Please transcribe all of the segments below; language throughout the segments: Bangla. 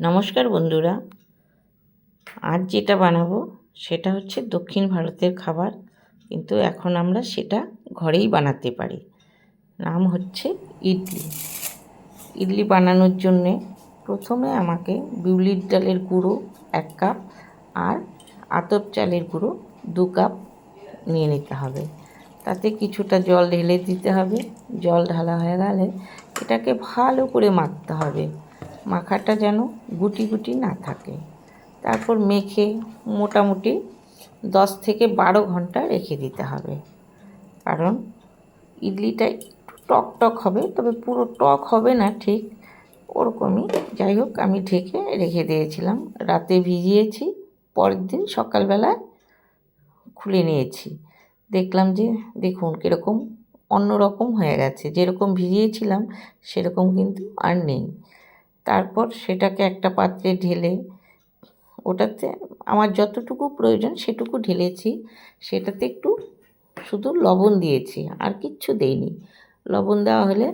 নমস্কার বন্ধুরা। আজ যেটা বানাবো সেটা হচ্ছে দক্ষিণ ভারতের খাবার, কিন্তু এখন আমরা সেটা ঘরেই বানাতে পারি। নাম হচ্ছে ইডলি। ইডলি বানানোর জন্যে প্রথমে আমাকে বিউলির ডালের গুঁড়ো এক কাপ আর আতপ চালের গুঁড়ো দু কাপ নিয়ে নিতে হবে। তাতে কিছুটা জল ঢেলে দিতে হবে। জল ঢালা হয়ে গেলে এটাকে ভালো করে মাখতে হবে। মাখাটা যেন গুটি গুটি না থাকে। তারপর মেখে মোটামুটি দশ থেকে বারো ঘণ্টা রেখে দিতে হবে। কারণ ইডলিটা একটু টক টক হবে, তবে পুরো টক হবে না ঠিক। ওরকমই যাই হোক, আমি ঢেকে রেখে দিয়েছিলাম। রাতে ভিজিয়েছি, পরের দিন সকালবেলায় খুলে নিয়েছি। দেখলাম যে, দেখুন কীরকম অন্যরকম হয়ে গেছে। যেরকম ভিজিয়েছিলাম, সেরকম কিন্তু আর নেই। তারপর সেটাকে একটা পাত্রে ঢেলে ওটাতে আমার যতটুকু প্রয়োজন সেটুকু ঢেলেছি। সেটাতে একটু শুধু লবণ দিয়েছি, আর কিচ্ছু দেইনি। লবণ দেওয়া হলে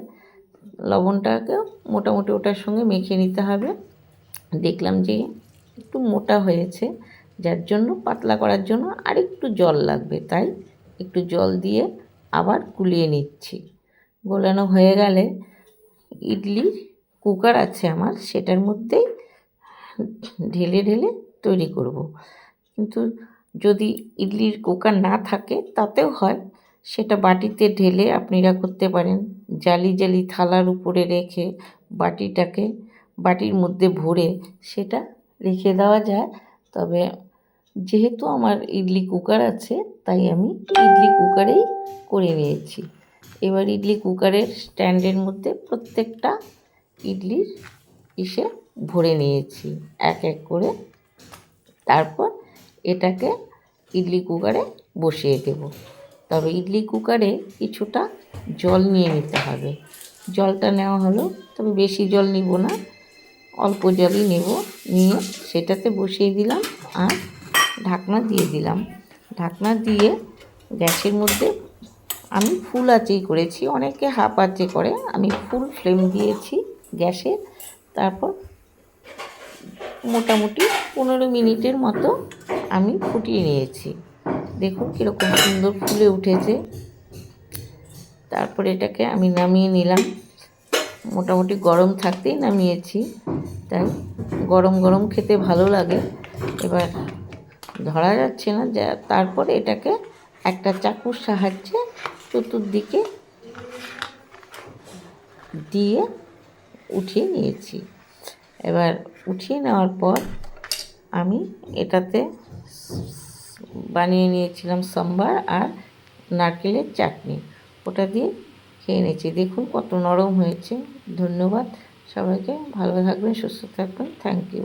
লবণটাকে মোটামুটি ওটার সঙ্গে মেখে নিতে হবে। দেখলাম যে একটু মোটা হয়েছে, যার জন্য পাতলা করার জন্য আরেকটু জল লাগবে। তাই একটু জল দিয়ে আবার গুলিয়ে নিচ্ছি। গোলানো হয়ে গেলে ইডলির কুকার আছে আমার, সেটার মধ্যেই ঢেলে ঢেলে তৈরি করব। কিন্তু যদি ইডলির কুকার না থাকে, তাতেও হয়, সেটা বাটিতে ঢেলে আপনারা করতে পারেন। জালি জালি থালার উপরে রেখে বাটিটাকে বাটির মধ্যে ভরে সেটা রেখে দেওয়া যায়। তবে যেহেতু আমার ইডলি কুকার আছে, তাই আমি ইডলি কুকারেই করে নিয়েছি। এবার ইডলি কুকারের স্ট্যান্ডের মধ্যে প্রত্যেকটা ইডলির ইসে ভরে নিয়েছি, এক এক করে। তারপর এটাকে ইডলি কুকারে বসিয়ে দেব। তবে ইডলি কুকারে কিছুটা জল নিয়ে নিতে হবে। জলটা নেওয়া হলো, তবে বেশি জল নিব না, অল্প জলই নেব। নিয়ে সেটাতে বসিয়ে দিলাম আর ঢাকনা দিয়ে দিলাম। ঢাকনা দিয়ে গ্যাসের মধ্যে আমি ফুল আঁচেই করেছি, অনেকে হাফ আঁচে করে, আমি ফুল ফ্লেম দিয়েছি। গ্যাসে তারপর মোটামুটি পনেরো মিনিটের মতো আমি ফুটিয়ে নিয়েছি। দেখুন কীরকম সুন্দর ফুলে উঠেছে। তারপর এটাকে আমি নামিয়ে নিলাম। মোটামুটি গরম থাকতেই নামিয়েছি। তাই গরম গরম খেতে ভালো লাগে। এবার ধরা যাচ্ছে না যা তারপর এটাকে একটা চাকুর সাহায্যে চতুর্দিকে দিয়ে উঠিয়ে নিয়েছি। এবার উঠিয়ে নেওয়ার পর আমি এটাতে বানিয়ে নিয়েছিলাম সম্বার আর নারকেলের চাটনি। ওটা দিয়ে খেয়ে নিয়েছি। দেখুন কত নরম হয়েছে। ধন্যবাদ। সবাইকে ভালো থাকবেন, সুস্থ থাকবেন। Thank you.